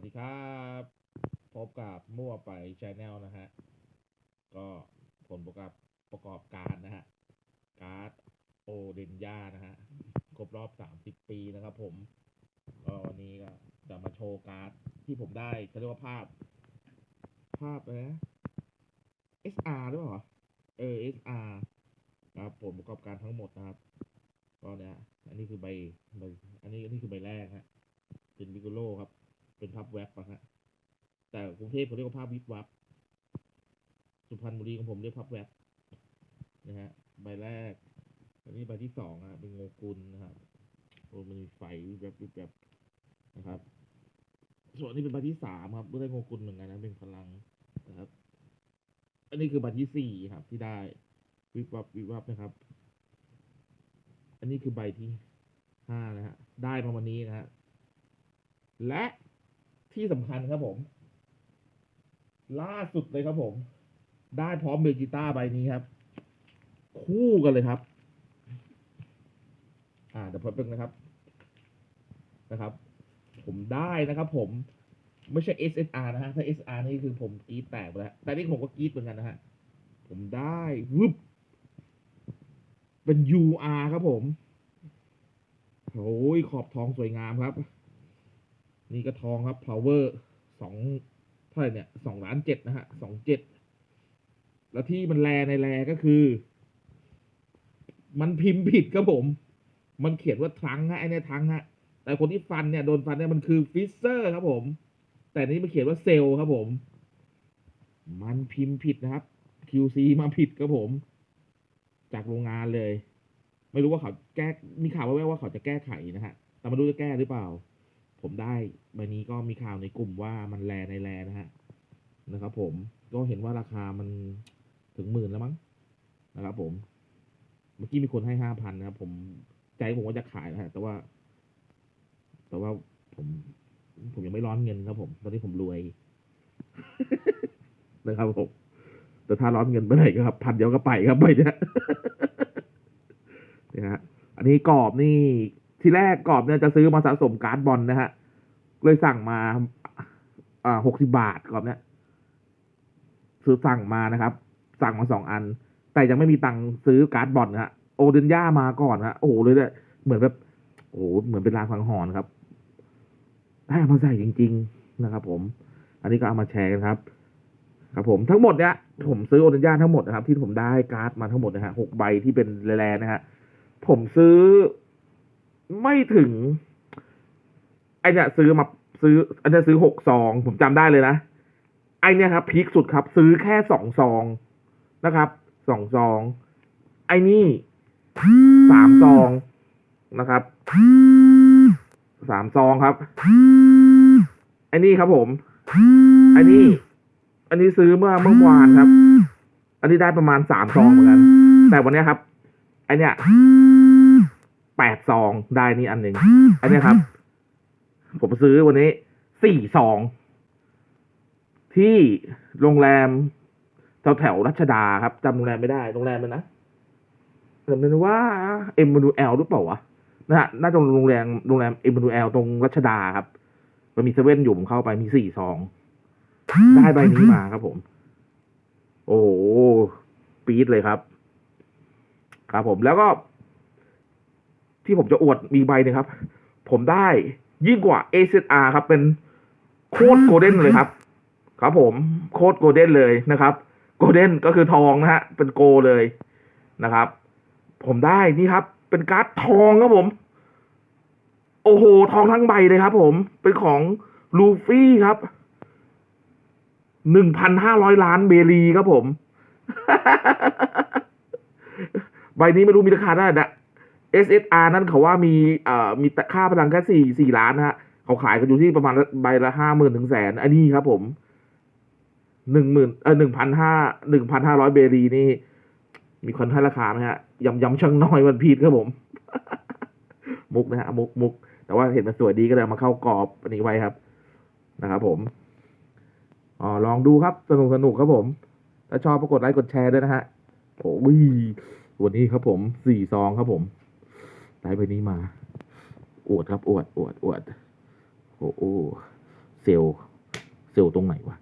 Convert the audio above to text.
วัสดีครับ พบกับมั่วไปชแนลนะฮะ ก็ผลประกอบประกอบการนะฮะ การ์ดโอเดนยานะฮะ ครบรอบ30ปีนะครับผม ก็วันนี้ก็จะมาโชว์การ์ดที่ผมได้เขาเรียกว่าภาพ ภาพอะไรนะ SR หรือเปล่าเออ SR ครับผลประกอบการทั้งหมดนะครับ ก็เนี่ยอันนี้คือใบใบ อันนี้อันนี้คือใบแรกฮะ เป็นวิกโลครับ เป็นภาพแว็บอะฮะแต่กรุงเทพเขาเรียกว่าภาพวิบวับ สุพรรณบุรีของผมเรียกภาพแว็บนะฮะใบแรกอันนี้ใบที่สองอะเป็นโงกุลนะครับโอ้มันมีไฟวิบแวบวิบแวบนะครับ ส่วนนี้เป็นใบที่สามครับก็ได้โงกุลเหมือนกันนะเป็นพลังนะครับ อันนี้คือใบที่สี่ครับ ที่ได้วิบวับวิบวับนะครับ อันนี้คือใบที่ห้านะฮะได้มาวันนี้นะฮะและ ที่สำคัญครับผม ล่าสุดเลยครับผม ได้พร้อมเบจิต้าใบนี้ครับ คู่กันเลยครับ อ่าเดี๋ยวพบกันนะครับ นะครับ ผมได้นะครับ ผม ไม่ใช่ SSR นะฮะถ้า SR นี่คือผมกรีดแตกไปแล้ว แต่นี่ผมก็กรีดเหมือนกันนะฮะ ผมได้วึบเป็น UR ครับผมโอ้ยขอบทองสวยงามครับ นี่ก็ทองครับ power สองเท่าไหร่เนี่ยสองล้านเจ็ดนะฮะสองเจ็ดแล้วที่มันแลในแลก็คือ มันพิมพ์ผิดครับผม มันเขียนว่าทรังฮะไอเนี่ยทรังฮะ แต่คนที่ฟันเนี่ยโดนฟันเนี่ยมันคือฟิสเซอร์ครับผม แต่นี่มันเขียนว่าเซลล์ครับผม มันพิมพ์ผิดนะครับ QC มาผิดครับผม จากโรงงานเลย ไม่รู้ว่าเขาแก้มีข่าวว่วๆว่าเขาจะแก้ไขนะฮะแต่ม่รู้จะแก้หรือเปล่า ผมได้ใบนี้ก็มีข่าวในกลุ่มว่ามันแลในแลนะฮะนะครับ ผมก็เห็นว่าราคามันถึงหมื่นแล้วมั้งนะครับ ผม เมื่อกี้มีคนให้ห้าพันนะครับ ผมใจผมว่าจะขายนะฮะแต่ว่า แต่ว่าผม ผมยังไม่ร้อนเงินครับ ผม ตอนนี้ผมรวยนะครับผมแต่ถ้าร้อนเงินเมื่อไหร่ก็ครับพันเดียวก็ไปครับไปเนี่ยนะฮะอันนี้กรอบนี่ ทีแรกกรอบเนี่ยจะซื้อมาสะสมการ์ดบอลนะฮะ เลยสั่งมาอ่าหกสิบาทกรอบเนี่ยซื้อสั่งมานะครับ สั่งมาสองอัน แต่ยังไม่มีตังค์ซื้อการ์ดบอลนะฮะโอเดนย่ามาก่อนฮะโอ้โหเลยเนี่ยเหมือนแบบโอ้โหเหมือนเป็นรางสังหรณ์ครับได้ามาใส่จริง ๆ นะครับ ผม อันนี้ก็เอามาแชร์กันครับ ครับผมทั้งหมดเนี่ยผมซื้อโอเดนย่าทั้งหมดนะครับ ที่ผมได้การ์ดมาทั้งหมดนะฮะหกใบที่เป็นแรๆนะฮะผมซื้อ ไม่ถึงไอเนี่ยซื้อมาซื้ออันเนี้ยซื้อหกซอง ผมจำได้เลยนะ ไอเนี่ยครับพีคสุดครับ ซื้อแค่สองซองนะครับสองซอง ไอนี่สามซองนะครับสามซองครับ ไอนี่ครับผม ไอนี่ อันนี้ซื้อเมื่อเมื่อวานครับ อันนี้ได้ประมาณสามซองเหมือนกัน แต่วันนี้ครับ ไอเนี้ย แปดซองได้นี่อันหนึ่งอันเนี้ยครับ ผมซื้อวันนี้สี่ซอง ที่โรงแรมแถวแถวรัชดาครับจำโรงแรมไม่ได้โรงแรมมันนะจำไม่ได้ว่าเอ็มบูเอลหรือเปล่าวะนะฮะน่าจะโรงแรมโรงแรมเอ็มบูเอลตรงรัชดาครับ มันมีเซเว่นอยู่ผมเข้าไปมีสี่ซอง ได้ใบนี้มาครับผม โอ้โหปี๊ดเลยครับ ครับผมแล้วก็ ที่ผมจะอวดมีใบหนึงครับ ผมได้ยิ่งกว่า AZR ครับ เป็นโคตรโกลเด้นเลยครับ ครับผมโคตรโกลเด้นเลยนะครับโกลเด้นก็คือทองนะฮะ เป็นโกเลยนะครับ ผมได้นี่ครับ เป็นการ์ดทองครับผม โอ้โห ทองทั้งใบเลยครับ ผม เป็นของลูฟี่ครับหนึ่งพันห้าร้อยล้านเบรีครับผม ใบนี้ไม่รู้มีราคาไหร่นะ SSR นั่นเขาว่ามีเอ่อมีค่าพลังแค่สี่สี่ล้านนะฮะ เขาขายกันอยู่ที่ประมาณใบละห้าหมื่นถึงแสนอันนี้ครับผมหนึ่งหมื่นเออหนึ่งพันห้าหนึ่งพันห้าร้อยเบรีนี่ มีคนให้ราคาไหมฮะยำยำช่างน้อยมันพีดครับผม มุกนะฮะมุกมุกแต่ว่าเห็นมันสวยดีก็เลยมาเข้ากรอบอันนี้ไว้ครับ นะครับผมอ๋อลองดูครับสนุกสนุกครับผม ถ้าชอบก็กดไลค์กดแชร์ด้วยนะฮะโอ้ยวันนี้ครับผมสี่ซองครับผม ได้ไปนี้มา อวดครับอวดอวดอวดโอ้โอเซลเซลตรงไหนวะ